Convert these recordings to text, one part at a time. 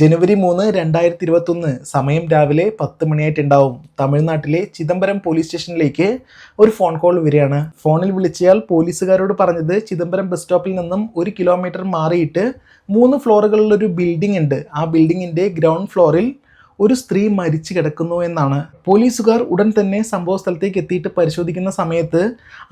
ജനുവരി മൂന്ന് രണ്ടായിരത്തി ഇരുപത്തൊന്ന് സമയം രാവിലെ പത്ത് മണിയായിട്ടുണ്ടാവും. തമിഴ്നാട്ടിലെ ചിദംബരം പോലീസ് സ്റ്റേഷനിലേക്ക് ഒരു ഫോൺ കോൾ വരികയാണ്. ഫോണിൽ വിളിച്ചയാൾ പോലീസുകാരോട് പറഞ്ഞത് ചിദംബരം ബസ് സ്റ്റോപ്പിൽ നിന്നും ഒരു കിലോമീറ്റർ മാറിയിട്ട് മൂന്ന് ഫ്ലോറുകളിലൊരു ബിൽഡിംഗ് ഉണ്ട്. ആ ബിൽഡിങ്ങിന്റെ ഗ്രൗണ്ട് ഫ്ലോറിൽ ഒരു സ്ത്രീ മരിച്ചു കിടക്കുന്നു എന്നാണ്. പോലീസുകാർ ഉടൻ തന്നെ സംഭവ സ്ഥലത്തേക്ക് എത്തിയിട്ട് പരിശോധിക്കുന്ന സമയത്ത്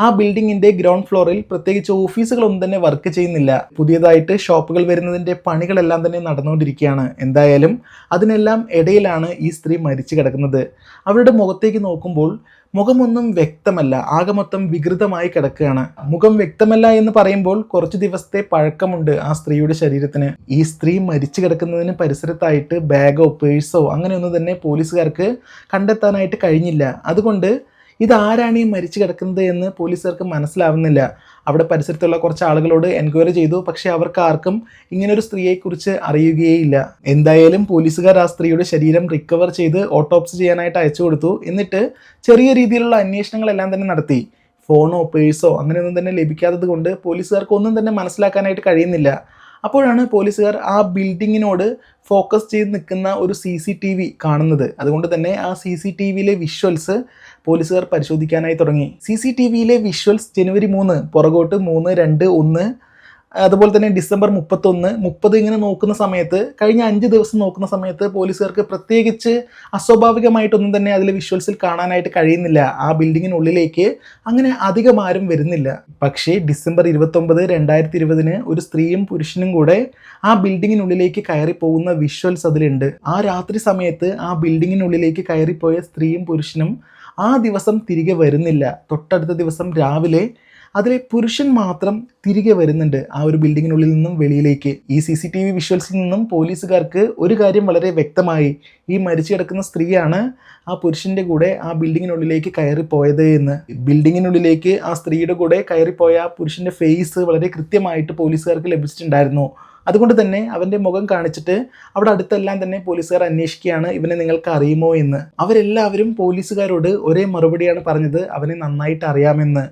ആ ബിൽഡിങ്ങിന്റെ ഗ്രൗണ്ട് ഫ്ലോറിൽ പ്രത്യേകിച്ച് ഓഫീസുകളൊന്നും തന്നെ വർക്ക് ചെയ്യുന്നില്ല. പുതിയതായിട്ട് ഷോപ്പുകൾ വരുന്നതിന്റെ പണികളെല്ലാം തന്നെ നടന്നുകൊണ്ടിരിക്കുകയാണ്. എന്തായാലും അതിനെല്ലാം ഇടയിലാണ് ഈ സ്ത്രീ മരിച്ചു കിടക്കുന്നത്. അവരുടെ മുഖത്തേക്ക് നോക്കുമ്പോൾ മുഖമൊന്നും വ്യക്തമല്ല. ആകെ മൊത്തം വികൃതമായി കിടക്കുകയാണ്. മുഖം വ്യക്തമല്ല എന്ന് പറയുമ്പോൾ കുറച്ച് ദിവസത്തെ പഴക്കമുണ്ട് ആ സ്ത്രീയുടെ ശരീരത്തിന്. ഈ സ്ത്രീ മരിച്ചു കിടക്കുന്നതിന് പരിസരത്തായിട്ട് ബാഗോ പേഴ്സോ അങ്ങനെയൊന്നും തന്നെ പോലീസുകാർക്ക് കണ്ടെത്താനായിട്ട് കഴിഞ്ഞില്ല. അതുകൊണ്ട് ഇതാരാണ് ഈ മരിച്ചു കിടക്കുന്നത് എന്ന് പോലീസുകാർക്ക് മനസ്സിലാവുന്നില്ല. അവിടെ പരിസരത്തുള്ള കുറച്ച് ആളുകളോട് എൻക്വയറി ചെയ്തു. പക്ഷെ അവർക്ക് ആർക്കും ഇങ്ങനൊരു സ്ത്രീയെക്കുറിച്ച് അറിയുകയേയില്ല. എന്തായാലും പോലീസുകാർ ആ സ്ത്രീയുടെ ശരീരം റിക്കവർ ചെയ്ത് ഓട്ടോപ്സി ചെയ്യാനായിട്ട് അയച്ചു കൊടുത്തു. എന്നിട്ട് ചെറിയ രീതിയിലുള്ള അന്വേഷണങ്ങളെല്ലാം തന്നെ നടത്തി. ഫോണോ പേഴ്സോ അങ്ങനെയൊന്നും തന്നെ ലഭിക്കാത്തത് കൊണ്ട് പോലീസുകാർക്ക് ഒന്നും തന്നെ മനസ്സിലാക്കാനായിട്ട് കഴിയുന്നില്ല. അപ്പോഴാണ് പോലീസുകാർ ആ ബിൽഡിങ്ങിനോട് ഫോക്കസ് ചെയ്ത് നിൽക്കുന്ന ഒരു സി സി ടി വി കാണുന്നത്. അതുകൊണ്ട് തന്നെ ആ സി സി ടി വിയിലെ വിഷ്വൽസ് പോലീസുകാർ പരിശോധിക്കാനായി തുടങ്ങി. സി സി ടി വിയിലെ വിഷ്വൽസ് ജനുവരി മൂന്ന് പുറകോട്ട് മൂന്ന് രണ്ട് ഒന്ന് അതുപോലെ തന്നെ ഡിസംബർ മുപ്പത്തൊന്ന് മുപ്പത് ഇങ്ങനെ നോക്കുന്ന സമയത്ത് കഴിഞ്ഞ അഞ്ച് ദിവസം നോക്കുന്ന സമയത്ത് പോലീസുകാർക്ക് പ്രത്യേകിച്ച് അസ്വാഭാവികമായിട്ടൊന്നും തന്നെ അതിൽ വിഷ്വൽസിൽ കാണാനായിട്ട് കഴിയുന്നില്ല. ആ ബിൽഡിങ്ങിനുള്ളിലേക്ക് അങ്ങനെ അധികം ആരും വരുന്നില്ല. പക്ഷേ ഡിസംബർ ഇരുപത്തൊമ്പത് രണ്ടായിരത്തി ഇരുപതിന് ഒരു സ്ത്രീയും പുരുഷനും കൂടെ ആ ബിൽഡിങ്ങിനുള്ളിലേക്ക് കയറി പോകുന്ന വിഷ്വൽസ് അതിലുണ്ട്. ആ രാത്രി സമയത്ത് ആ ബിൽഡിങ്ങിനുള്ളിലേക്ക് കയറിപ്പോയ സ്ത്രീയും പുരുഷനും ആ ദിവസം തിരികെ വരുന്നില്ല. തൊട്ടടുത്ത ദിവസം രാവിലെ അതിലെ പുരുഷൻ മാത്രം തിരികെ വരുന്നുണ്ട് ആ ഒരു ബിൽഡിങ്ങിനുള്ളിൽ നിന്നും വെളിയിലേക്ക്. ഈ സി സി ടി വി വിഷ്വൽസിൽ നിന്നും പോലീസുകാർക്ക് ഒരു കാര്യം വളരെ വ്യക്തമായി. ഈ മരിച്ചു കിടക്കുന്ന സ്ത്രീയാണ് ആ പുരുഷന്റെ കൂടെ ആ ബിൽഡിങ്ങിനുള്ളിലേക്ക് കയറിപ്പോയത് എന്ന്. ബിൽഡിങ്ങിനുള്ളിലേക്ക് ആ സ്ത്രീയുടെ കൂടെ കയറിപ്പോയ ആ പുരുഷന്റെ ഫേസ് വളരെ കൃത്യമായിട്ട് പോലീസുകാർക്ക് ലഭിച്ചിട്ടുണ്ടായിരുന്നു. അതുകൊണ്ട് തന്നെ അവന്റെ മുഖം കാണിച്ചിട്ട് അവിടെ അടുത്തെല്ലാം തന്നെ പോലീസുകാർ അന്വേഷിക്കുകയാണ് ഇവനെ നിങ്ങൾക്ക് അറിയുമോ എന്ന്. അവരെല്ലാവരും പോലീസുകാരോട് ഒരേ മറുപടിയാണ് പറഞ്ഞത് അവനെ നന്നായിട്ട് അറിയാമെന്ന്.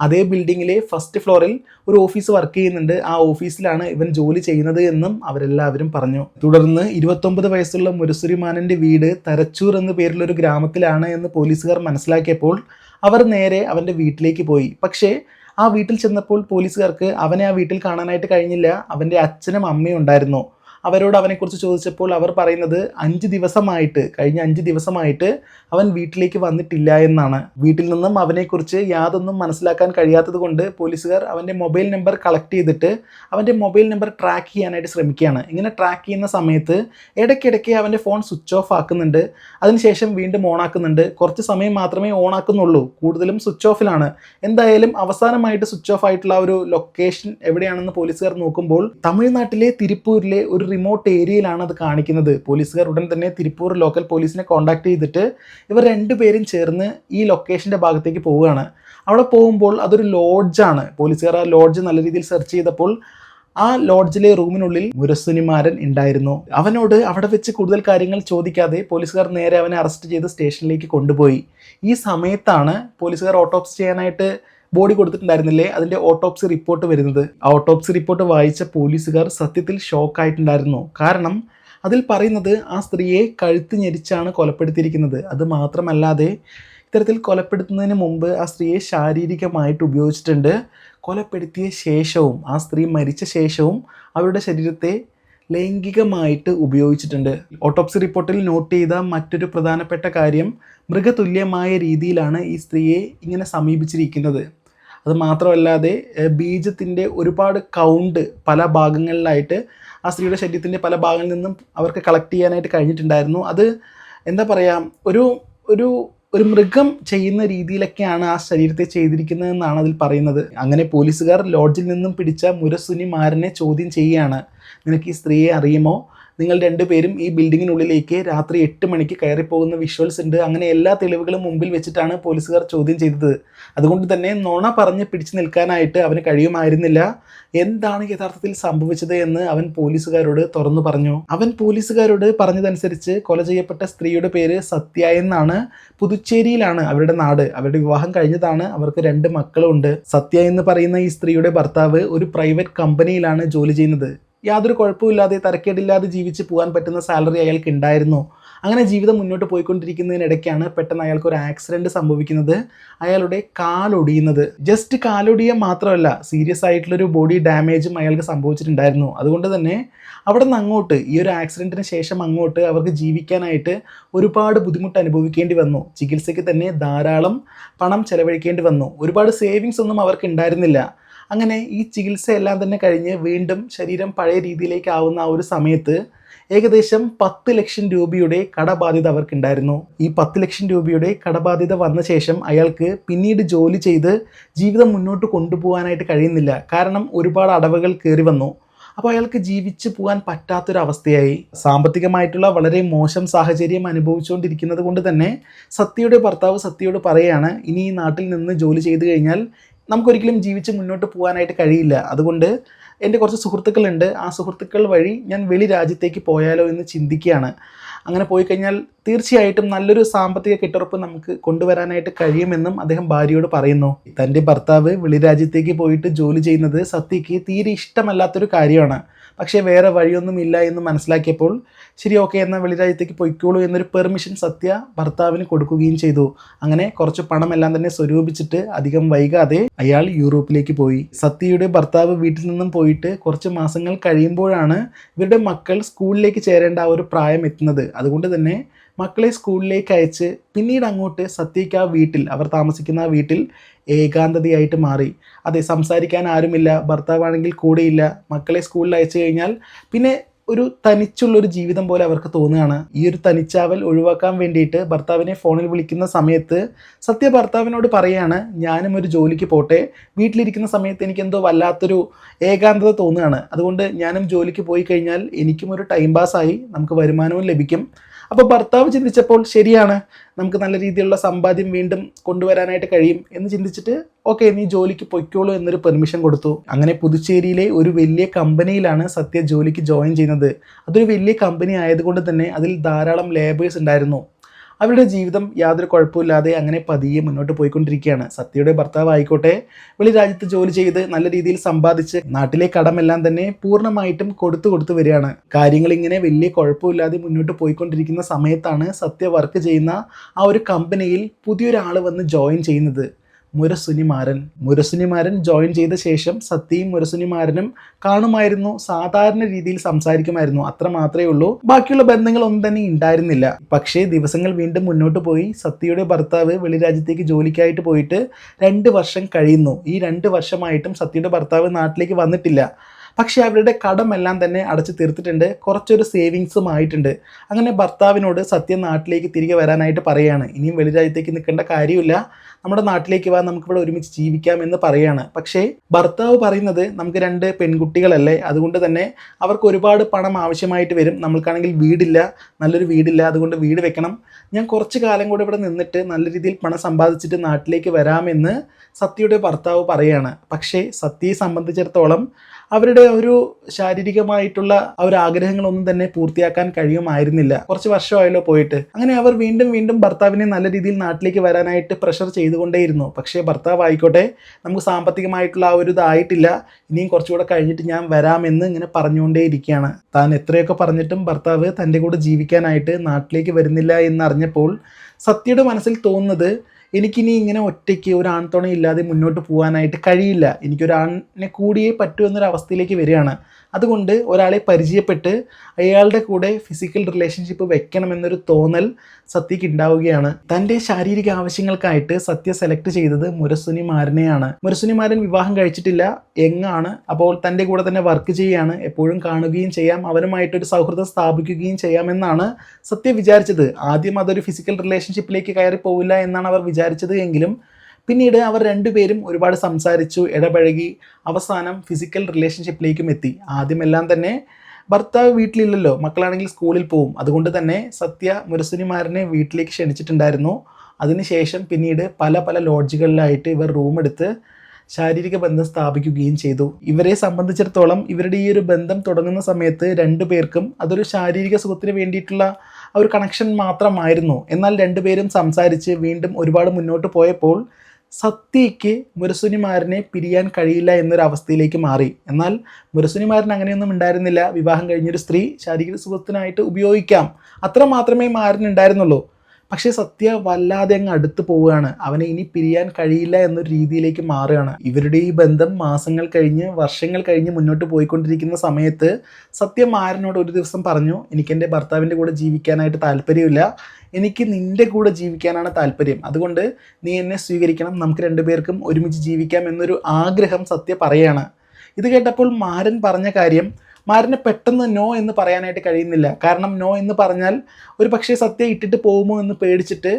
അതേ ബിൽഡിങ്ങിലെ ഫസ്റ്റ് ഫ്ലോറിൽ ഒരു ഓഫീസ് വർക്ക് ചെയ്യുന്നുണ്ട്. ആ ഓഫീസിലാണ് ഇവൻ ജോലി ചെയ്യുന്നത് എന്നും അവരെല്ലാവരും പറഞ്ഞു. തുടർന്ന് ഇരുപത്തൊമ്പത് വയസ്സുള്ള മുരസുരിമാനന്റെ വീട് തരച്ചൂർ എന്ന പേരിലൊരു ഗ്രാമത്തിലാണ് എന്ന് പോലീസുകാർ മനസ്സിലാക്കിയപ്പോൾ അവർ നേരെ അവന്റെ വീട്ടിലേക്ക് പോയി. പക്ഷേ ആ വീട്ടിൽ ചെന്നപ്പോൾ പോലീസുകാർക്ക് അവനെ ആ വീട്ടിൽ കാണാനായിട്ട് കഴിഞ്ഞില്ല. അവന്റെ അച്ഛനും അമ്മയും ഉണ്ടായിരുന്നു. അവരോട് അവനെക്കുറിച്ച് ചോദിച്ചപ്പോൾ അവർ പറയുന്നത് അഞ്ച് ദിവസമായിട്ട് കഴിഞ്ഞ അഞ്ച് ദിവസമായിട്ട് അവൻ വീട്ടിലേക്ക് വന്നിട്ടില്ല എന്നാണ്. വീട്ടിൽ നിന്നും അവനെക്കുറിച്ച് യാതൊന്നും മനസ്സിലാക്കാൻ കഴിയാത്തത് കൊണ്ട് പോലീസുകാർ അവന്റെ മൊബൈൽ നമ്പർ കളക്ട് ചെയ്തിട്ട് അവന്റെ മൊബൈൽ നമ്പർ ട്രാക്ക് ചെയ്യാനായിട്ട് ശ്രമിക്കുകയാണ്. ഇങ്ങനെ ട്രാക്ക് ചെയ്യുന്ന സമയത്ത് ഇടയ്ക്കിടയ്ക്ക് അവന്റെ ഫോൺ സ്വിച്ച് ഓഫ് ആക്കുന്നുണ്ട്. അതിനുശേഷം വീണ്ടും ഓൺ ആക്കുന്നുണ്ട്. കുറച്ച് സമയം മാത്രമേ ഓൺ ആക്കുന്നുള്ളൂ. കൂടുതലും സ്വിച്ച് ഓഫിലാണ് എന്തായാലും അവസാനമായിട്ട് സ്വിച്ച് ഓഫ് ആയിട്ടുള്ള ഒരു ലൊക്കേഷൻ എവിടെയാണെന്ന് പോലീസുകാർ നോക്കുമ്പോൾ തമിഴ്നാട്ടിലെ തിരുപ്പൂരിലെ ഒരു റിമോട്ട് ഏരിയയിലാണ് അത് കാണിക്കുന്നത്. പോലീസുകാർ ഉടൻ തന്നെ തിരുപ്പൂർ ലോക്കൽ പോലീസിനെ കോൺടാക്ട് ചെയ്തിട്ട് ഇവർ രണ്ടുപേരും ചേർന്ന് ഈ ലൊക്കേഷന്റെ ഭാഗത്തേക്ക് പോവുകയാണ്. അവിടെ പോകുമ്പോൾ അതൊരു ലോഡ്ജാണ് പോലീസുകാർ ആ ലോഡ്ജ് നല്ല രീതിയിൽ സെർച്ച് ചെയ്തപ്പോൾ ആ ലോഡ്ജിലെ റൂമിനുള്ളിൽ മുരസുനിമാരൻ ഉണ്ടായിരുന്നു. അവനോട് അവിടെ വെച്ച് കൂടുതൽ കാര്യങ്ങൾ ചോദിക്കാതെ പോലീസുകാർ നേരെ അവനെ അറസ്റ്റ് ചെയ്ത് സ്റ്റേഷനിലേക്ക് കൊണ്ടുപോയി. ഈ സമയത്താണ് പോലീസുകാർ ഓട്ടോപ്സ് ചെയ്യാനായിട്ട് ബോഡി കൊടുത്തിട്ടുണ്ടായിരുന്നില്ലേ? അതിന്റെ ഓട്ടോപ്സി റിപ്പോർട്ട് വരുന്നത്. ആ ഓട്ടോപ്സി റിപ്പോർട്ട് വായിച്ച പോലീസുകാർ സത്യത്തിൽ ഷോക്കായിട്ടുണ്ടായിരുന്നു കാരണം അതിൽ പറയുന്നത് ആ സ്ത്രീയെ കഴുത്ത് ഞെരിച്ചാണ് കൊലപ്പെടുത്തിയിരിക്കുന്നത്. അത് മാത്രമല്ലാതെ ഇത്തരത്തിൽ കൊലപ്പെടുത്തുന്നതിന് മുമ്പ് ആ സ്ത്രീയെ ശാരീരികമായിട്ട് ഉപയോഗിച്ചിട്ടുണ്ട്. കൊലപ്പെടുത്തിയ ശേഷവും ആ സ്ത്രീ മരിച്ച ശേഷവും അവരുടെ ശരീരത്തെ ലൈംഗികമായിട്ട് ഉപയോഗിച്ചിട്ടുണ്ട്. ഓട്ടോപ്സി റിപ്പോർട്ടിൽ നോട്ട് ചെയ്ത മറ്റൊരു പ്രധാനപ്പെട്ട കാര്യം മൃഗതുല്യമായ രീതിയിലാണ് ഈ സ്ത്രീയെ ഇങ്ങനെ സമീപിച്ചിരിക്കുന്നത്. അത് മാത്രമല്ലാതെ ബീജത്തിന്റെ ഒരുപാട് കൗണ്ട് പല ഭാഗങ്ങളിലായിട്ട് ആ സ്ത്രീയുടെ ശരീരത്തിന്റെ പല ഭാഗങ്ങളിൽ നിന്നും അവർക്ക് കളക്ട് ചെയ്യാനായിട്ട് കഴിഞ്ഞിട്ടുണ്ടായിരുന്നു. അത് എന്താ പറയുക ഒരു ഒരു ഒരു മൃഗം ചെയ്യുന്ന രീതിയിലൊക്കെയാണ് ആ ശരീരത്തെ ചെയ്തിരിക്കുന്നതെന്നാണ് അതിൽ പറയുന്നത്. അങ്ങനെ പോലീസുകാർ ലോഡ്ജിൽ നിന്നും പിടിച്ച മുരസുനിമാരനെ ചോദ്യം ചെയ്യുകയാണ്. നിനക്ക് ഈ സ്ത്രീയെ അറിയുമോ? നിങ്ങൾ രണ്ടുപേരും ഈ ബിൽഡിങ്ങിനുള്ളിലേക്ക് രാത്രി എട്ട് മണിക്ക് കയറിപ്പോകുന്ന വിഷ്വൽസ് ഉണ്ട്. അങ്ങനെ എല്ലാ തെളിവുകളും മുമ്പിൽ വെച്ചിട്ടാണ് പോലീസുകാർ ചോദ്യം ചെയ്തത്. അതുകൊണ്ട് തന്നെ നുണ പറഞ്ഞ് പിടിച്ചു നിൽക്കാനായിട്ട് അവന് കഴിയുമായിരുന്നില്ല. എന്താണ് യഥാർത്ഥത്തിൽ സംഭവിച്ചത് എന്ന് അവൻ പോലീസുകാരോട് തുറന്നു പറഞ്ഞു. അവൻ പോലീസുകാരോട് പറഞ്ഞതനുസരിച്ച് കൊല ചെയ്യപ്പെട്ട സ്ത്രീയുടെ പേര് സത്യ എന്നാണ്. പുതുച്ചേരിയിലാണ് അവരുടെ നാട്. അവരുടെ വിവാഹം കഴിഞ്ഞതാണ്. അവർക്ക് രണ്ട് മക്കളുണ്ട്. സത്യ എന്ന് പറയുന്ന ഈ സ്ത്രീയുടെ ഭർത്താവ് ഒരു പ്രൈവറ്റ് കമ്പനിയിലാണ് ജോലി ചെയ്യുന്നത്. യാതൊരു കുഴപ്പമില്ലാതെ തരക്കേടില്ലാതെ ജീവിച്ച് പോകാൻ പറ്റുന്ന സാലറി അയാൾക്ക് ഉണ്ടായിരുന്നു അങ്ങനെ ജീവിതം മുന്നോട്ട് പോയിക്കൊണ്ടിരിക്കുന്നതിനിടയ്ക്കാണ് പെട്ടെന്ന് അയാൾക്ക് ഒരു ആക്സിഡന്റ് സംഭവിക്കുന്നത്. അയാളുടെ കാലൊടിയുന്നത് ജസ്റ്റ് കാലൊടിയാൻ മാത്രമല്ല സീരിയസ് ആയിട്ടുള്ളൊരു ബോഡി ഡാമേജും അയാൾക്ക് സംഭവിച്ചിട്ടുണ്ടായിരുന്നു. അതുകൊണ്ട് തന്നെ അവിടെ നിന്ന് അങ്ങോട്ട് ഈ ഒരു ആക്സിഡന്റിന് ശേഷം അങ്ങോട്ട് അവർക്ക് ജീവിക്കാനായിട്ട് ഒരുപാട് ബുദ്ധിമുട്ട് അനുഭവിക്കേണ്ടി വന്നു. ചികിത്സയ്ക്ക് തന്നെ ധാരാളം പണം ചെലവഴിക്കേണ്ടി വന്നു. ഒരുപാട് സേവിങ്സ് ഒന്നും അവർക്ക് ഉണ്ടായിരുന്നില്ല അങ്ങനെ ഈ ചികിത്സയെല്ലാം തന്നെ കഴിഞ്ഞ് വീണ്ടും ശരീരം പഴയ രീതിയിലേക്കാവുന്ന ആ ഒരു സമയത്ത് ഏകദേശം പത്ത് ലക്ഷം രൂപയുടെ കടബാധ്യത അവർക്കുണ്ടായിരുന്നു. ഈ പത്ത് ലക്ഷം രൂപയുടെ കടബാധ്യത വന്ന ശേഷം അയാൾക്ക് പിന്നീട് ജോലി ചെയ്ത് ജീവിതം മുന്നോട്ട് കൊണ്ടുപോകാനായിട്ട് കഴിയുന്നില്ല. കാരണം ഒരുപാട് അടവുകൾ കയറി വന്നു. അപ്പോൾ അയാൾക്ക് ജീവിച്ചു പോകാൻ പറ്റാത്തൊരവസ്ഥയായി. സാമ്പത്തികമായിട്ടുള്ള വളരെ മോശം സാഹചര്യം അനുഭവിച്ചുകൊണ്ടിരിക്കുന്നത് കൊണ്ട് തന്നെ സത്യയുടെ ഭർത്താവ് സത്യയോട് പറയാണ് ഇനി ഈ നാട്ടിൽ നിന്ന് ജോലി ചെയ്തു കഴിഞ്ഞാൽ നമുക്കൊരിക്കലും ജീവിച്ച് മുന്നോട്ട് പോകാനായിട്ട് കഴിയില്ല. അതുകൊണ്ട് എന്റെ കുറച്ച് സുഹൃത്തുക്കളുണ്ട്. ആ സുഹൃത്തുക്കൾ വഴി ഞാൻ വെളി രാജ്യത്തേക്ക് പോയാലോ എന്ന് ചിന്തിക്കുകയാണ്. അങ്ങനെ പോയി കഴിഞ്ഞാൽ തീർച്ചയായിട്ടും നല്ലൊരു സാമ്പത്തിക കെട്ടുറപ്പ് നമുക്ക് കൊണ്ടുവരാനായിട്ട് കഴിയുമെന്നും അദ്ദേഹം ഭാര്യയോട് പറയുന്നു. തന്റെ ഭർത്താവ് വെളിരാജ്യത്തേക്ക് പോയിട്ട് ജോലി ചെയ്യുന്നത് സത്യയ്ക്ക് തീരെ ഇഷ്ടമല്ലാത്തൊരു കാര്യമാണ്. പക്ഷേ വേറെ വഴിയൊന്നും ഇല്ല എന്ന് മനസ്സിലാക്കിയപ്പോൾ ശരി ഓക്കെ എന്നാൽ വെളിരാജ്യത്തേക്ക് പൊയ്ക്കോളൂ എന്നൊരു പെർമിഷൻ സത്യ ഭർത്താവിന് കൊടുക്കുകയും ചെയ്തു. അങ്ങനെ കുറച്ച് പണമെല്ലാം തന്നെ സ്വരൂപിച്ചിട്ട് അധികം വൈകാതെ അയാൾ യൂറോപ്പിലേക്ക് പോയി. സത്യയുടെ ഭർത്താവ് വീട്ടിൽ നിന്നും പോയിട്ട് കുറച്ച് മാസങ്ങൾ കഴിയുമ്പോഴാണ് ഇവരുടെ മക്കൾ സ്കൂളിലേക്ക് ചേരേണ്ട ആ ഒരു പ്രായം എത്തുന്നത്. അതുകൊണ്ട് തന്നെ മക്കളെ സ്കൂളിലേക്ക് അയച്ച് പിന്നീട് അങ്ങോട്ട് സത്യയ്ക്ക് ആ വീട്ടിൽ അവർ താമസിക്കുന്ന ആ വീട്ടിൽ ഏകാന്തതയായിട്ട് മാറി. അതെ സംസാരിക്കാൻ ആരുമില്ല ഭർത്താവാണെങ്കിൽ കൂടെയില്ല. മക്കളെ സ്കൂളിൽ അയച്ചു കഴിഞ്ഞാൽ പിന്നെ ഒരു തനിച്ചുള്ളൊരു ജീവിതം പോലെ അവർക്ക് തോന്നുകയാണ്. ഈ ഒരു തനിച്ചാവൽ ഒഴിവാക്കാൻ വേണ്ടിയിട്ട് ഭർത്താവിനെ ഫോണിൽ വിളിക്കുന്ന സമയത്ത് സത്യ ഭർത്താവിനോട് പറയാണ് ഞാനും ഒരു ജോലിക്ക് പോട്ടെ. വീട്ടിലിരിക്കുന്ന സമയത്ത് എനിക്ക് എന്തോ വല്ലാത്തൊരു ഏകാന്തത തോന്നുകയാണ്. അതുകൊണ്ട് ഞാനും ജോലിക്ക് പോയി കഴിഞ്ഞാൽ എനിക്കും ഒരു ടൈം പാസ്സായി നമുക്ക് വരുമാനവും ലഭിക്കും. അപ്പോൾ ഭർത്താവ് ചിന്തിച്ചപ്പോൾ ശരിയാണ് നമുക്ക് നല്ല രീതിയിലുള്ള സമ്പാദ്യം വീണ്ടും കൊണ്ടുവരാനായിട്ട് കഴിയും എന്ന് ചിന്തിച്ചിട്ട് ഓക്കെ നീ ജോലിക്ക് പൊയ്ക്കോളൂ എന്നൊരു പെർമിഷൻ കൊടുത്തു. അങ്ങനെ പുതുച്ചേരിയിലെ ഒരു വലിയ കമ്പനിയിലാണ് സത്യ ജോലിക്ക് ജോയിൻ ചെയ്യുന്നത്. അതൊരു വലിയ കമ്പനി ആയതുകൊണ്ട് തന്നെ അതിൽ ധാരാളം ലേബേഴ്സ് ഉണ്ടായിരുന്നു. അവരുടെ ജീവിതം യാതൊരു കുഴപ്പമില്ലാതെ അങ്ങനെ പതിയെ മുന്നോട്ട് പോയിക്കൊണ്ടിരിക്കുകയാണ്. സത്യയുടെ ഭർത്താവ് ആയിക്കോട്ടെ വെളി രാജ്യത്ത് ജോലി ചെയ്ത് നല്ല രീതിയിൽ സമ്പാദിച്ച് നാട്ടിലെ കടമെല്ലാം തന്നെ പൂർണമായിട്ടും കൊടുത്തു കൊടുത്തു വരികയാണ്. കാര്യങ്ങൾ ഇങ്ങനെ വലിയ കുഴപ്പമില്ലാതെ മുന്നോട്ട് പോയിക്കൊണ്ടിരിക്കുന്ന സമയത്താണ് സത്യ വർക്ക് ചെയ്യുന്ന ആ ഒരു കമ്പനിയിൽ പുതിയൊരാൾ വന്ന് ജോയിൻ ചെയ്യുന്നത്. മുരസുനിമാരൻ. മുരസുനിമാരൻ ജോയിൻ ചെയ്ത ശേഷം സത്യയും മുരസുനിമാരനും കാണുമായിരുന്നു. സാധാരണ രീതിയിൽ സംസാരിക്കുമായിരുന്നു. അത്ര മാത്രമേ ഉള്ളൂ. ബാക്കിയുള്ള ബന്ധങ്ങൾ ഒന്നും തന്നെ ഉണ്ടായിരുന്നില്ല പക്ഷേ ദിവസങ്ങൾ വീണ്ടും മുന്നോട്ട് പോയി. സത്യയുടെ ഭർത്താവ് വെളിരാജ്യത്തേക്ക് ജോലിക്കായിട്ട് പോയിട്ട് രണ്ട് വർഷം കഴിയുന്നു. ഈ രണ്ട് വർഷമായിട്ടും സത്യയുടെ ഭർത്താവ് നാട്ടിലേക്ക് വന്നിട്ടില്ല. പക്ഷേ അവരുടെ കടമെല്ലാം തന്നെ അടച്ചു തീർത്തിട്ടുണ്ട്. കുറച്ചൊരു സേവിങ്സും ആയിട്ടുണ്ട്. അങ്ങനെ ഭർത്താവിനോട് സത്യം നാട്ടിലേക്ക് തിരികെ വരാനായിട്ട് പറയുകയാണ് ഇനിയും വെളിരാജ്യത്തേക്ക് നിൽക്കേണ്ട കാര്യമില്ല. നമ്മുടെ നാട്ടിലേക്ക് വാ നമുക്കിവിടെ ഒരുമിച്ച് ജീവിക്കാം എന്ന് പറയുകയാണ് പക്ഷേ ഭർത്താവ് പറയുന്നത് നമുക്ക് രണ്ട് പെൺകുട്ടികളല്ലേ? അതുകൊണ്ട് തന്നെ അവർക്ക് ഒരുപാട് പണം ആവശ്യമായിട്ട് വരും. നമ്മൾക്കാണെങ്കിൽ വീടില്ല. നല്ലൊരു വീടില്ല. അതുകൊണ്ട് വീട് വെക്കണം. ഞാൻ കുറച്ച് കാലം കൂടെ ഇവിടെ നിന്നിട്ട് നല്ല രീതിയിൽ പണം സമ്പാദിച്ചിട്ട് നാട്ടിലേക്ക് വരാമെന്ന് സത്യയുടെ ഭർത്താവ് പറയുകയാണ് പക്ഷേ സത്യയെ സംബന്ധിച്ചിടത്തോളം അവരുടെ ഒരു ശാരീരികമായിട്ടുള്ള ഒരു ആഗ്രഹങ്ങളൊന്നും തന്നെ പൂർത്തിയാക്കാൻ കഴിയുമായിരുന്നില്ല. കുറച്ച് വർഷമായല്ലോ പോയിട്ട്. അങ്ങനെ അവർ വീണ്ടും വീണ്ടും ഭർത്താവിനെ നല്ല രീതിയിൽ നാട്ടിലേക്ക് വരാനായിട്ട് പ്രഷർ ചെയ്തുകൊണ്ടേയിരുന്നു. പക്ഷേ ഭർത്താവ് ആയിക്കോട്ടെ നമുക്ക് സാമ്പത്തികമായിട്ടുള്ള ആ ഒരു ഇതായിട്ടില്ല. ഇനിയും കുറച്ചുകൂടെ കഴിഞ്ഞിട്ട് ഞാൻ വരാമെന്ന് ഇങ്ങനെ പറഞ്ഞുകൊണ്ടേയിരിക്കുകയാണ്. താൻ എത്രയൊക്കെ പറഞ്ഞിട്ടും ഭർത്താവ് തന്റെ കൂടെ ജീവിക്കാനായിട്ട് നാട്ടിലേക്ക് വരുന്നില്ല എന്നറിഞ്ഞപ്പോൾ സത്യയുടെ മനസ്സിൽ തോന്നുന്നത് എനിക്കിനി ഇങ്ങനെ ഒറ്റയ്ക്ക് ഒരു ആൺതുണ മുന്നോട്ട് പോകാനായിട്ട് കഴിയില്ല. എനിക്കൊരാണിനെ കൂടിയേ പറ്റൂ എന്നൊരു അവസ്ഥയിലേക്ക് വരികയാണ്. അതുകൊണ്ട് ഒരാളെ പരിചയപ്പെട്ട് അയാളുടെ കൂടെ ഫിസിക്കൽ റിലേഷൻഷിപ്പ് വെക്കണമെന്നൊരു തോന്നൽ സത്യക്ക് ഉണ്ടാവുകയാണ് തന്റെ ശാരീരിക ആവശ്യങ്ങൾക്കായിട്ട് സത്യ സെലക്ട് ചെയ്തത് മുരസുനി മാരനെയാണ്. മുരസുനി മാരൻ വിവാഹം കഴിച്ചിട്ടില്ല എങ്ങാണ് അപ്പോൾ തന്റെ കൂടെ തന്നെ വർക്ക് ചെയ്യുകയാണ് എപ്പോഴും കാണുകയും ചെയ്യാം. അവനുമായിട്ടൊരു സൗഹൃദം സ്ഥാപിക്കുകയും ചെയ്യാമെന്നാണ് സത്യ വിചാരിച്ചത്. ആദ്യം അതൊരു ഫിസിക്കൽ റിലേഷൻഷിപ്പിലേക്ക് കയറി പോവില്ല എന്നാണ് അവർ വിചാരിച്ചത് എങ്കിലും പിന്നീട് അവർ രണ്ടുപേരും ഒരുപാട് സംസാരിച്ചു ഇടപഴകി അവസാനം ഫിസിക്കൽ റിലേഷൻഷിപ്പിലേക്കും എത്തി. ആദ്യമെല്ലാം തന്നെ ഭർത്താവ് വീട്ടിലില്ലല്ലോ മക്കളാണെങ്കിൽ സ്കൂളിൽ പോവും. അതുകൊണ്ട് തന്നെ സത്യ മുരസുനിമാരനെ വീട്ടിലേക്ക് ക്ഷണിച്ചിട്ടുണ്ടായിരുന്നു. അതിനുശേഷം പിന്നീട് പല പല ലോഡ്ജുകളിലായിട്ട് ഇവർ റൂം എടുത്ത് ശാരീരിക ബന്ധം സ്ഥാപിക്കുകയും ചെയ്തു. ഇവരെ സംബന്ധിച്ചിടത്തോളം ഇവരുടെ ഈ ഒരു ബന്ധം തുടങ്ങുന്ന സമയത്ത് രണ്ടു പേർക്കും അതൊരു ശാരീരിക സുഖത്തിന് വേണ്ടിയിട്ടുള്ള ഒരു കണക്ഷൻ മാത്രമായിരുന്നു. എന്നാൽ രണ്ടുപേരും സംസാരിച്ച് വീണ്ടും ഒരുപാട് മുന്നോട്ട് പോയപ്പോൾ സത്യയ്ക്ക് മുരസുനിമാരനെ പിരിയാൻ കഴിയില്ല എന്നൊരു അവസ്ഥയിലേക്ക് മാറി. എന്നാൽ മുരസുനിമാരൻ അങ്ങനെയൊന്നും ഉണ്ടായിരുന്നില്ല. വിവാഹം കഴിഞ്ഞൊരു സ്ത്രീ ശാരീരിക സുഖത്തിനായിട്ട് ഉപയോഗിക്കാം. അത്ര മാത്രമേ മാരൻ ഉണ്ടായിരുന്നുള്ളൂ പക്ഷേ സത്യ വല്ലാതെ അങ്ങ് അടുത്ത് പോവുകയാണ്. അവനെ ഇനി പിരിയാൻ കഴിയില്ല എന്നൊരു രീതിയിലേക്ക് മാറുകയാണ്. ഇവരുടെ ഈ ബന്ധം മാസങ്ങൾ കഴിഞ്ഞ് വർഷങ്ങൾ കഴിഞ്ഞ് മുന്നോട്ട് പോയിക്കൊണ്ടിരിക്കുന്ന സമയത്ത് സത്യ മാരനോട് ഒരു ദിവസം പറഞ്ഞു എനിക്ക് എന്റെ ഭർത്താവിന്റെ കൂടെ ജീവിക്കാനായിട്ട് താല്പര്യമില്ല. എനിക്ക് നിന്റെ കൂടെ ജീവിക്കാനാണ് താല്പര്യം. അതുകൊണ്ട് നീ എന്നെ സ്വീകരിക്കണം. നമുക്ക് രണ്ടുപേർക്കും ഒരുമിച്ച് ജീവിക്കാം എന്നൊരു ആഗ്രഹം സത്യ പറയാണ്. ഇത് കേട്ടപ്പോൾ മാരൻ പറഞ്ഞ കാര്യം മാരന് പെട്ടെന്ന് നോ എന്ന് പറയാനായിട്ട് കഴിയുന്നില്ല. കാരണം നോ എന്ന് പറഞ്ഞാൽ ഒരു പക്ഷേ സത്യ ഇട്ടിട്ട് പോകുമോ എന്ന് പേടിച്ചിട്ട്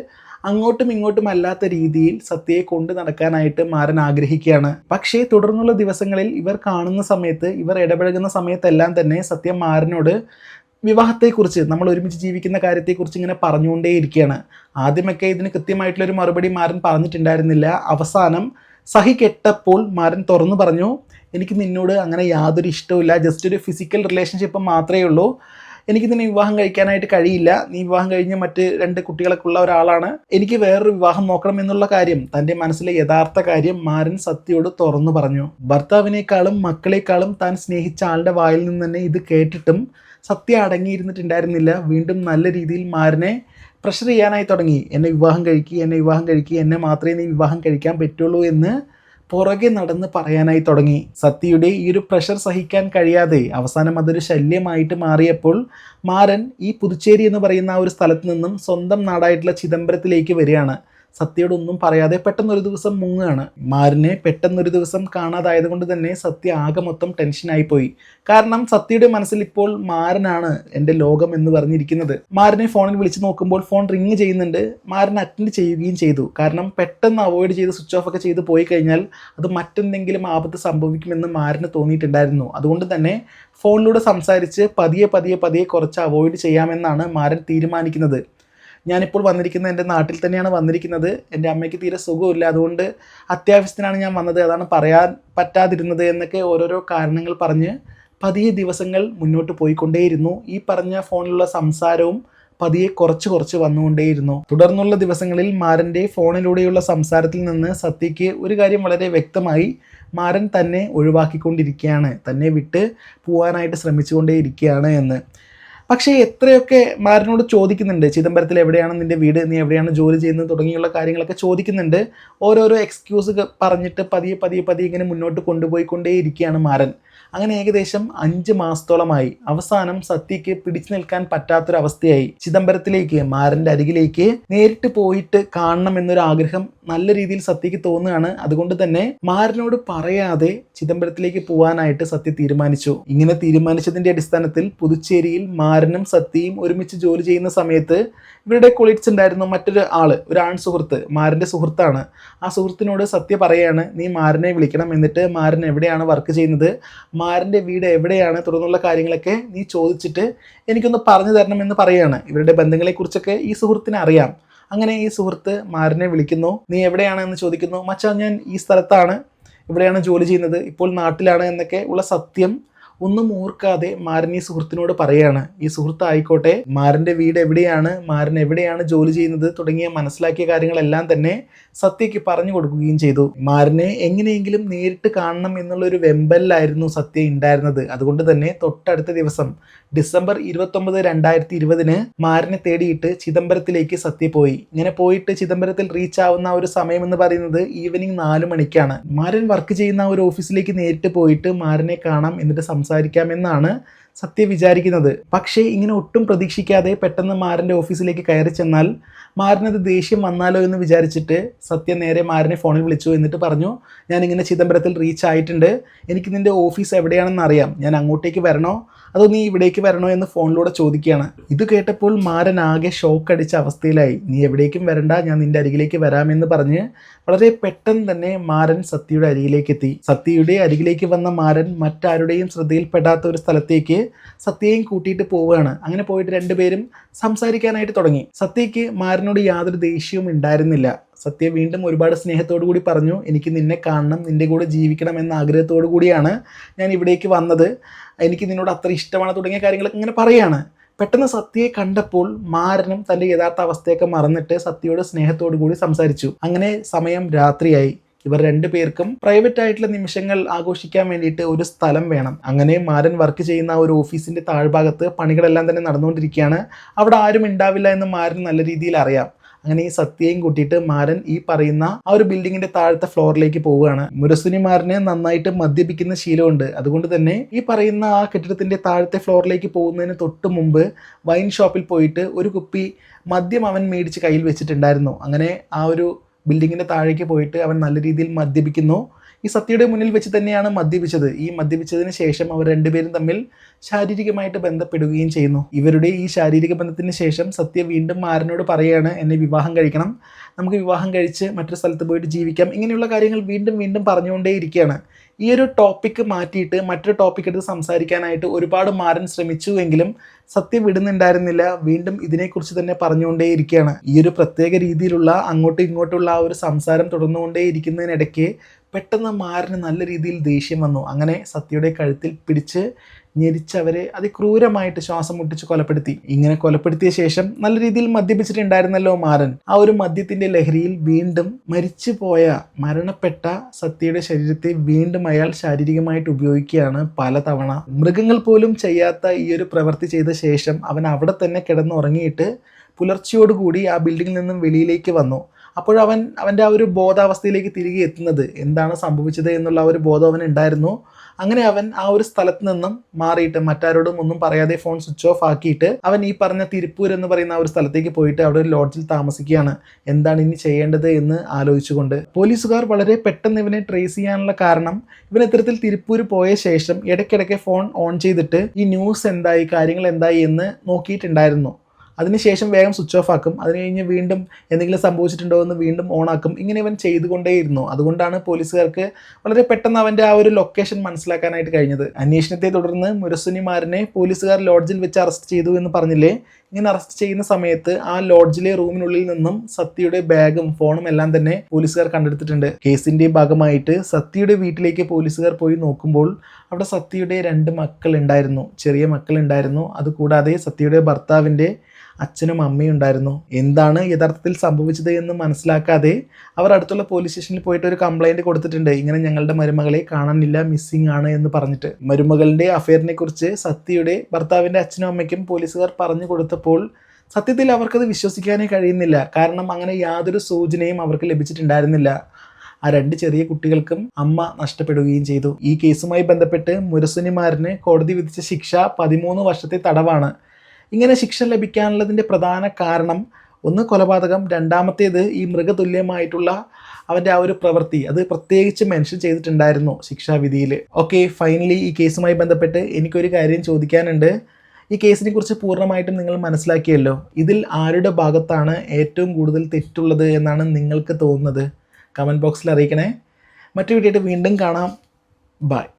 അങ്ങോട്ടും ഇങ്ങോട്ടും അല്ലാത്ത രീതിയിൽ സത്യയെ കൊണ്ട് നടക്കാനായിട്ട് മാരൻ ആഗ്രഹിക്കുകയാണ്. പക്ഷേ തുടർന്നുള്ള ദിവസങ്ങളിൽ ഇവർ കാണുന്ന സമയത്ത് ഇവർ ഇടപഴകുന്ന സമയത്തെല്ലാം തന്നെ സത്യം മാരനോട് വിവാഹത്തെക്കുറിച്ച് നമ്മൾ ഒരുമിച്ച് ജീവിക്കുന്ന കാര്യത്തെക്കുറിച്ച് ഇങ്ങനെ പറഞ്ഞുകൊണ്ടേയിരിക്കുകയാണ് ആദ്യമൊക്കെ ഇതിന് കൃത്യമായിട്ടുള്ളൊരു മറുപടി മാരൻ പറഞ്ഞിട്ടുണ്ടായിരുന്നില്ല. അവസാനം സഹി കെട്ടപ്പോൾ മാരൻ തുറന്നു പറഞ്ഞു എനിക്ക് നിന്നോട് അങ്ങനെ യാതൊരു ഇഷ്ടവും ജസ്റ്റ് ഒരു ഫിസിക്കൽ റിലേഷൻഷിപ്പ് മാത്രമേ ഉള്ളൂ. എനിക്ക് നിന്നെ വിവാഹം കഴിക്കാനായിട്ട് കഴിയില്ല. നീ വിവാഹം കഴിഞ്ഞ് മറ്റ് രണ്ട് കുട്ടികളൊക്കെ ഉള്ള ഒരാളാണ്. എനിക്ക് വേറൊരു വിവാഹം നോക്കണം എന്നുള്ള കാര്യം തന്റെ മനസ്സിലെ യഥാർത്ഥ കാര്യം മാരൻ സത്യയോട് തുറന്നു പറഞ്ഞു. ഭർത്താവിനേക്കാളും മക്കളെക്കാളും താൻ സ്നേഹിച്ച ആളുടെ വായിൽ നിന്ന് തന്നെ ഇത് കേട്ടിട്ടും സത്യ അടങ്ങിയിരുന്നിട്ടുണ്ടായിരുന്നില്ല. വീണ്ടും നല്ല രീതിയിൽ മാരനെ പ്രഷർ ചെയ്യാനായി തുടങ്ങി. എന്നെ വിവാഹം കഴിക്കുക എന്നെ വിവാഹം കഴിക്കുക എന്നെ മാത്രമേ നീ വിവാഹം കഴിക്കാൻ പറ്റുള്ളൂ എന്ന് പുറകെ നടന്ന് പറയാനായി തുടങ്ങി. സത്യയുടെ ഈ ഒരു പ്രഷർ സഹിക്കാൻ കഴിയാതെ അവസാനം അതൊരു ശല്യമായിട്ട് മാറിയപ്പോൾ മാരൻ ഈ പുതുച്ചേരി എന്ന് പറയുന്ന ആ ഒരു സ്ഥലത്ത് നിന്നും സ്വന്തം നാടായിട്ടുള്ള ചിദംബരത്തിലേക്ക് വരികയാണ്. സത്യയോടൊന്നും പറയാതെ പെട്ടെന്നൊരു ദിവസം മുങ്ങുകയാണ്. മാറിനെ പെട്ടെന്നൊരു ദിവസം കാണാതായത് കൊണ്ട് തന്നെ സത്യ ആകെ മൊത്തം ടെൻഷനായിപ്പോയി കാരണം സത്യയുടെ മനസ്സിൽ ഇപ്പോൾ മാരനാണ് എന്റെ ലോകം എന്ന് പറഞ്ഞിരിക്കുന്നത്. മാരനെ ഫോണിൽ വിളിച്ചു നോക്കുമ്പോൾ ഫോൺ റിങ് ചെയ്യുന്നുണ്ട്. മാരൻ അറ്റൻഡ് ചെയ്യുകയും ചെയ്തു. കാരണം പെട്ടെന്ന് അവോയ്ഡ് ചെയ്ത് സ്വിച്ച് ഓഫ് ഒക്കെ ചെയ്ത് പോയി കഴിഞ്ഞാൽ അത് മറ്റെന്തെങ്കിലും ആപത്ത് സംഭവിക്കുമെന്ന് മാരന് തോന്നിയിട്ടുണ്ടായിരുന്നു. അതുകൊണ്ട് തന്നെ ഫോണിലൂടെ സംസാരിച്ച് പതിയെ പതിയെ പതിയെ കുറച്ച് അവോയ്ഡ് ചെയ്യാമെന്നാണ് മാരൻ തീരുമാനിക്കുന്നത്. ഞാനിപ്പോൾ വന്നിരിക്കുന്നത് എന്റെ നാട്ടിൽ തന്നെയാണ് വന്നിരിക്കുന്നത്. എന്റെ അമ്മയ്ക്ക് തീരെ സുഖമില്ല. അതുകൊണ്ട് അത്യാവശ്യത്തിനാണ് ഞാൻ വന്നത്. അതാണ് പറയാൻ പറ്റാതിരുന്നത് എന്നൊക്കെ ഓരോരോ കാരണങ്ങൾ പറഞ്ഞ് പതിയെ ദിവസങ്ങൾ മുന്നോട്ട് പോയിക്കൊണ്ടേയിരുന്നു. ഈ പറഞ്ഞ ഫോണിലുള്ള സംസാരവും പതിയെ കുറച്ച് കുറച്ച് വന്നുകൊണ്ടേയിരുന്നു. തുടർന്നുള്ള ദിവസങ്ങളിൽ മാരന്റെ ഫോണിലൂടെയുള്ള സംസാരത്തിൽ നിന്ന് സത്യയ്ക്ക് ഒരു കാര്യം വളരെ വ്യക്തമായി മാരൻ തന്നെ ഒഴിവാക്കിക്കൊണ്ടിരിക്കുകയാണ്. തന്നെ വിട്ട് പോവാനായിട്ട് ശ്രമിച്ചുകൊണ്ടേയിരിക്കുകയാണ് എന്ന്. പക്ഷേ എത്രയൊക്കെ മാരനോട് ചോദിക്കുന്നുണ്ട്? ചിദംബരത്തിൽ എവിടെയാണ് നിന്റെ വീട്? നീ എവിടെയാണ് ജോലി ചെയ്യുന്നത്? തുടങ്ങിയുള്ള കാര്യങ്ങളൊക്കെ ചോദിക്കുന്നുണ്ട്. ഓരോരോ എക്സ്ക്യൂസ് പറഞ്ഞിട്ട് പതിയെ പതിയെ പതിയെ ഇങ്ങനെ മുന്നോട്ട് കൊണ്ടുപോയിക്കൊണ്ടേയിരിക്കുകയാണ് മാരൻ. അങ്ങനെ ഏകദേശം അഞ്ച് മാസത്തോളമായി. അവസാനം സത്യയ്ക്ക് പിടിച്ചു നിൽക്കാൻ പറ്റാത്തൊരവസ്ഥയായി. ചിദംബരത്തിലേക്ക് മാരന്റെ അരികിലേക്ക് നേരിട്ട് പോയിട്ട് കാണണം എന്നൊരു ആഗ്രഹം നല്ല രീതിയിൽ സത്യയ്ക്ക് തോന്നുകയാണ്. അതുകൊണ്ട് തന്നെ മാരനോട് പറയാതെ ചിദംബരത്തിലേക്ക് പോകാനായിട്ട് സത്യ തീരുമാനിച്ചു. ഇങ്ങനെ തീരുമാനിച്ചതിന്റെ അടിസ്ഥാനത്തിൽ പുതുച്ചേരിയിൽ മാരനും സത്യയും ഒരുമിച്ച് ജോലി ചെയ്യുന്ന സമയത്ത് ഇവരുടെ കൊളീഗ്സ് ഉണ്ടായിരുന്ന മറ്റൊരു ആൾ ഒരു ആൺ സുഹൃത്ത് മാരന്റെ സുഹൃത്താണ്. ആ സുഹൃത്തിനോട് സത്യ പറയാണ് നീ മാരനെ വിളിക്കണം. എന്നിട്ട് മാരൻ എവിടെയാണ് വർക്ക് ചെയ്യുന്നത് മാരന്റെ വീട് എവിടെയാണ് തുടർന്നുള്ള കാര്യങ്ങളൊക്കെ നീ ചോദിച്ചിട്ട് എനിക്കൊന്ന് പറഞ്ഞു തരണം എന്ന് പറയാണ്. ഇവരുടെ ബന്ധങ്ങളെക്കുറിച്ചൊക്കെ ഈ സുഹൃത്തിന് അറിയാം. അങ്ങനെ ഈ സുഹൃത്ത് മാറിനെ വിളിക്കുന്നു. നീ എവിടെയാണ്? എന്ന് ചോദിക്കുന്നു. മച്ചാ ഞാൻ ഈ സ്ഥലത്താണ്. ഇവിടെയാണ് ജോലി ചെയ്യുന്നത്. ഇപ്പോൾ നാട്ടിലാണ് എന്നൊക്കെ ഉള്ള സത്യം ഒന്നും ഓർക്കാതെ മാരൻ ഈ സുഹൃത്തിനോട് പറയാണ് ഈ സുഹൃത്ത് ആയിക്കോട്ടെ മാരന്റെ വീട് എവിടെയാണ് മാരൻ എവിടെയാണ് ജോലി ചെയ്യുന്നത്? തുടങ്ങിയ മനസ്സിലാക്കിയ കാര്യങ്ങളെല്ലാം തന്നെ സത്യയ്ക്ക് പറഞ്ഞു കൊടുക്കുകയും ചെയ്തു. മാരനെ എങ്ങനെയെങ്കിലും നേരിട്ട് കാണണം എന്നുള്ളൊരു വെമ്പലിലായിരുന്നു സത്യ ഉണ്ടായിരുന്നത്. അതുകൊണ്ട് തന്നെ തൊട്ടടുത്ത ദിവസം ഡിസംബർ ഇരുപത്തൊമ്പത് രണ്ടായിരത്തി ഇരുപതിന് മാരനെ തേടിയിട്ട് ചിദംബരത്തിലേക്ക് സത്യ പോയി. ഇങ്ങനെ പോയിട്ട് ചിദംബരത്തിൽ റീച്ച് ആവുന്ന ഒരു സമയം എന്ന് പറയുന്നത് ഈവനിങ് നാല് മണിക്കാണ്. മാരൻ വർക്ക് ചെയ്യുന്ന ഒരു ഓഫീസിലേക്ക് നേരിട്ട് പോയിട്ട് മാരനെ കാണാം എന്നിട്ട് സംസാരിക്കാമെന്നാണ് സത്യ വിചാരിക്കുന്നത്. പക്ഷേ ഇങ്ങനെ ഒട്ടും പ്രതീക്ഷിക്കാതെ പെട്ടെന്ന് മാരന്റെ ഓഫീസിലേക്ക് കയറി ചെന്നാൽ മാരനത് ദേഷ്യം വന്നാലോ എന്ന് വിചാരിച്ചിട്ട് സത്യ നേരെ മാരനെ ഫോണിൽ വിളിച്ചു എന്നിട്ട് പറഞ്ഞു ഞാൻ ഇങ്ങനെ ചിദംബരത്തിൽ റീച്ച് ആയിട്ടുണ്ട്. എനിക്ക് നിന്റെ ഓഫീസ് എവിടെയാണെന്ന് അറിയാം. ഞാൻ അങ്ങോട്ടേക്ക് വരണോ? അതോ നീ ഇവിടേക്ക് വരണോ എന്ന് ഫോണിലൂടെ ചോദിക്കുകയാണ്. ഇത് കേട്ടപ്പോൾ മാരൻ ആകെ ഷോക്ക് അടിച്ച അവസ്ഥയിലായി. നീ എവിടേക്കും വരണ്ട ഞാൻ നിന്റെ അരികിലേക്ക് വരാമെന്ന് പറഞ്ഞ് വളരെ പെട്ടെന്ന് തന്നെ മാരൻ സത്യയുടെ അരികിലേക്ക് എത്തി. സത്യയുടെ അരികിലേക്ക് വന്ന മാരൻ മറ്റാരുടെയും ശ്രദ്ധയിൽപ്പെടാത്ത ഒരു സ്ഥലത്തേക്ക് സത്യയും കൂട്ടിയിട്ട് പോവുകയാണ്. അങ്ങനെ പോയിട്ട് രണ്ടുപേരും സംസാരിക്കാനായിട്ട് തുടങ്ങി. സത്യയ്ക്ക് മാരനോട് യാതൊരു ദേഷ്യവും ഉണ്ടായിരുന്നില്ല. സത്യ വീണ്ടും ഒരുപാട് സ്നേഹത്തോടു കൂടി പറഞ്ഞു എനിക്ക് നിന്നെ കാണണം നിന്റെ കൂടെ ജീവിക്കണം എന്ന ആഗ്രഹത്തോടു കൂടിയാണ് ഞാൻ ഇവിടേക്ക് വന്നത്. എനിക്ക് നിന്നോട് അത്ര ഇഷ്ടമാണ് തുടങ്ങിയ കാര്യങ്ങളൊക്കെ ഇങ്ങനെ പറയാണ്. പെട്ടെന്ന് സത്യയെ കണ്ടപ്പോൾ മാരനും തന്റെ യഥാർത്ഥ അവസ്ഥയൊക്കെ മറന്നിട്ട് സത്യയോട് സ്നേഹത്തോടു കൂടി സംസാരിച്ചു. അങ്ങനെ സമയം രാത്രിയായി. ഇവർ രണ്ടുപേർക്കും പ്രൈവറ്റ് ആയിട്ടുള്ള നിമിഷങ്ങൾ ആഘോഷിക്കാൻ വേണ്ടിയിട്ട് ഒരു സ്ഥലം വേണം. അങ്ങനെ മാരൻ വർക്ക് ചെയ്യുന്ന ഒരു ഓഫീസിന്റെ താഴ്ഭാഗത്ത് പണികളെല്ലാം തന്നെ നടന്നുകൊണ്ടിരിക്കുകയാണ്. അവിടെ ആരും ഉണ്ടാവില്ല എന്ന് മാരൻ നല്ല രീതിയിൽ അറിയാം. അങ്ങനെ ഈ സത്യയും കൂട്ടിയിട്ട് മാരൻ ഈ പറയുന്ന ആ ഒരു ബിൽഡിങ്ങിന്റെ താഴത്തെ ഫ്ലോറിലേക്ക് പോവുകയാണ്. മുരസുനി മാറിനെ നന്നായിട്ട് മദ്യപിക്കുന്ന ശീലമുണ്ട്. അതുകൊണ്ട് തന്നെ ഈ പറയുന്ന ആ കെട്ടിടത്തിന്റെ താഴത്തെ ഫ്ലോറിലേക്ക് പോകുന്നതിന് തൊട്ട് മുമ്പ് വൈൻ ഷോപ്പിൽ പോയിട്ട് ഒരു കുപ്പി മദ്യം അവൻ മേടിച്ച് കയ്യിൽ വെച്ചിട്ടുണ്ടായിരുന്നു. അങ്ങനെ ആ ഒരു ബിൽഡിങ്ങിന്റെ താഴേക്ക് പോയിട്ട് അവൻ നല്ല രീതിയിൽ മദ്യപിക്കുന്നു. ഈ സത്യയുടെ മുന്നിൽ വെച്ച് തന്നെയാണ് മദ്യപിച്ചത്. ഈ മദ്യപിച്ചതിന് ശേഷം അവർ രണ്ടുപേരും തമ്മിൽ ശാരീരികമായിട്ട് ബന്ധപ്പെടുകയും ചെയ്യുന്നു. ഇവരുടെ ഈ ശാരീരിക ബന്ധത്തിന് ശേഷം സത്യ വീണ്ടും മാരനോട് പറയുകയാണ് എന്നെ വിവാഹം കഴിക്കണം. നമുക്ക് വിവാഹം കഴിച്ച് മറ്റൊരു സ്ഥലത്ത് പോയിട്ട് ജീവിക്കാം. ഇങ്ങനെയുള്ള കാര്യങ്ങൾ വീണ്ടും വീണ്ടും പറഞ്ഞുകൊണ്ടേയിരിക്കുകയാണ് ഈ ഒരു ടോപ്പിക്ക് മാറ്റിയിട്ട് മറ്റൊരു ടോപ്പിക് എടുത്ത് സംസാരിക്കാനായിട്ട് ഒരുപാട് മാരൻ ശ്രമിച്ചുവെങ്കിലും സത്യം വിടുന്നുണ്ടായിരുന്നില്ല. വീണ്ടും ഇതിനെക്കുറിച്ച് തന്നെ പറഞ്ഞുകൊണ്ടേയിരിക്കുകയാണ് ഈ ഒരു പ്രത്യേക രീതിയിലുള്ള അങ്ങോട്ടും ഇങ്ങോട്ടുള്ള ആ ഒരു സംസാരം തുടർന്നുകൊണ്ടേയിരിക്കുന്നതിനിടയ്ക്ക് പെട്ടെന്ന് മാരന് നല്ല രീതിയിൽ ദേഷ്യം വന്നു. അങ്ങനെ സത്യയുടെ കഴുത്തിൽ പിടിച്ച് ഞെരിച്ചവരെ അതിക്രൂരമായിട്ട് ശ്വാസം മുട്ടിച്ച് കൊലപ്പെടുത്തി. ഇങ്ങനെ കൊലപ്പെടുത്തിയ ശേഷം നല്ല രീതിയിൽ മദ്യപിച്ചിട്ടുണ്ടായിരുന്നല്ലോ മാരൻ. ആ ഒരു മദ്യത്തിന്റെ ലഹരിയിൽ വീണ്ടും മരിച്ചു പോയ മരണപ്പെട്ട സത്യയുടെ ശരീരത്തെ വീണ്ടും അയാൾ ശാരീരികമായിട്ട് ഉപയോഗിക്കുകയാണ് പലതവണ. മൃഗങ്ങൾ പോലും ചെയ്യാത്ത ഈ ഒരു പ്രവൃത്തി ചെയ്ത ശേഷം അവൻ അവിടെ തന്നെ കിടന്നുറങ്ങിയിട്ട് പുലർച്ചയോടുകൂടി ആ ബിൽഡിങ്ങിൽ നിന്നും വെളിയിലേക്ക് വന്നു. അപ്പോഴവൻ അവന്റെ ആ ഒരു ബോധാവസ്ഥയിലേക്ക് തിരികെ എത്തുന്നത് എന്താണ് സംഭവിച്ചത് എന്നുള്ള ഒരു ബോധം അവൻ ഉണ്ടായിരുന്നു. അങ്ങനെ അവൻ ആ ഒരു സ്ഥലത്ത് നിന്നും മാറിയിട്ട് മറ്റാരോടും ഒന്നും പറയാതെ ഫോൺ സ്വിച്ച് ഓഫ് ആക്കിയിട്ട് അവൻ ഈ പറഞ്ഞ തിരുപ്പൂർ എന്ന് പറയുന്ന ആ ഒരു സ്ഥലത്തേക്ക് പോയിട്ട് അവിടെ ഒരു ലോഡ്ജിൽ താമസിക്കുകയാണ്. എന്താണ് ഇനി ചെയ്യേണ്ടത് എന്ന് ആലോചിച്ചുകൊണ്ട്. പോലീസുകാർ വളരെ പെട്ടെന്ന് ഇവനെ ട്രേസ് ചെയ്യാനുള്ള കാരണം ഇവൻ ഇത്തരത്തിൽ തിരുപ്പൂർ പോയ ശേഷം ഇടയ്ക്കിടയ്ക്ക് ഫോൺ ഓൺ ചെയ്തിട്ട് ഈ ന്യൂസ് എന്തായി കാര്യങ്ങൾ എന്തായി എന്ന് നോക്കിയിട്ടുണ്ടായിരുന്നു. അതിനുശേഷം വേഗം സ്വിച്ച് ഓഫ് ആക്കും. അതിന് കഴിഞ്ഞ് വീണ്ടും എന്തെങ്കിലും സംഭവിച്ചിട്ടുണ്ടോ എന്ന് വീണ്ടും ഓൺ ആക്കും. ഇങ്ങനെ ഇവൻ ചെയ്തുകൊണ്ടേയിരുന്നു. അതുകൊണ്ടാണ് പോലീസുകാർക്ക് വളരെ പെട്ടെന്ന് അവന്റെ ആ ഒരു ലൊക്കേഷൻ മനസ്സിലാക്കാനായിട്ട് കഴിഞ്ഞത്. അന്വേഷണത്തെ തുടർന്ന് മുരസുനിമാരനെ പോലീസുകാർ ലോഡ്ജിൽ വെച്ച് അറസ്റ്റ് ചെയ്തു എന്ന് പറഞ്ഞില്ലേ? ഇങ്ങനെ അറസ്റ്റ് ചെയ്യുന്ന സമയത്ത് ആ ലോഡ്ജിലെ റൂമിനുള്ളിൽ നിന്നും സത്യയുടെ ബാഗും ഫോണും എല്ലാം തന്നെ പോലീസുകാർ കണ്ടെടുത്തിട്ടുണ്ട്. കേസിന്റെ ഭാഗമായിട്ട് സത്യയുടെ വീട്ടിലേക്ക് പോലീസുകാർ പോയി നോക്കുമ്പോൾ അവിടെ സത്യയുടെ രണ്ട് മക്കൾ ഉണ്ടായിരുന്നു ചെറിയ മക്കൾ ഉണ്ടായിരുന്നു അതുകൂടാതെ സത്യയുടെ ഭർത്താവിന്റെ അച്ഛനും അമ്മയും ഉണ്ടായിരുന്നു. എന്താണ് യഥാർത്ഥത്തിൽ സംഭവിച്ചത് എന്ന് മനസ്സിലാക്കാതെ അവർ അടുത്തുള്ള പോലീസ് സ്റ്റേഷനിൽ പോയിട്ട് ഒരു കംപ്ലൈന്റ് കൊടുത്തിട്ടുണ്ട്. ഇങ്ങനെ ഞങ്ങളുടെ മരുമകളെ കാണാനില്ല മിസ്സിംഗ് ആണ് എന്ന് പറഞ്ഞിട്ട്. മരുമകളുടെ അഫെയറിനെ കുറിച്ച് സത്യയുടെ ഭർത്താവിന്റെ അച്ഛനും അമ്മയ്ക്കും പോലീസുകാർ പറഞ്ഞു കൊടുത്തപ്പോൾ സത്യത്തിൽ അവർക്കത് വിശ്വസിക്കാനേ കഴിയുന്നില്ല. കാരണം അങ്ങനെ യാതൊരു സൂചനയും അവർക്ക് ലഭിച്ചിട്ടുണ്ടായിരുന്നില്ല. ആ രണ്ട് ചെറിയ കുട്ടികൾക്കും അമ്മ നഷ്ടപ്പെടുകയും ചെയ്തു. ഈ കേസുമായി ബന്ധപ്പെട്ട് മുരസുനിമാരന് കോടതി വിധിച്ച ശിക്ഷ പതിമൂന്ന് വർഷത്തെ തടവാണ്. ഇങ്ങനെ ശിക്ഷ ലഭിക്കാനുള്ളതിന്റെ പ്രധാന കാരണം ഒന്ന് കൊലപാതകം രണ്ടാമത്തേത് ഈ മൃഗതുല്യമായിട്ടുള്ള അവന്റെ ആ ഒരു പ്രവൃത്തി. അത് പ്രത്യേകിച്ച് മെൻഷൻ ചെയ്തിട്ടുണ്ടായിരുന്നു ശിക്ഷാവിധിയിൽ. ഓക്കെ ഫൈനലി ഈ കേസുമായി ബന്ധപ്പെട്ട് എനിക്കൊരു കാര്യം ചോദിക്കാനുണ്ട്. ഈ കേസിനെ കുറിച്ച് പൂർണമായിട്ടും നിങ്ങൾ മനസ്സിലാക്കിയല്ലോ. ഇതിൽ ആരുടെ ഭാഗത്താണ് ഏറ്റവും കൂടുതൽ തെറ്റുള്ളത് എന്നാണ് നിങ്ങൾക്ക് തോന്നുന്നത്? കമന്റ് ബോക്സിൽ അറിയിക്കണേ. മറ്റു വീഡിയോ വീണ്ടും കാണാം. ബൈ.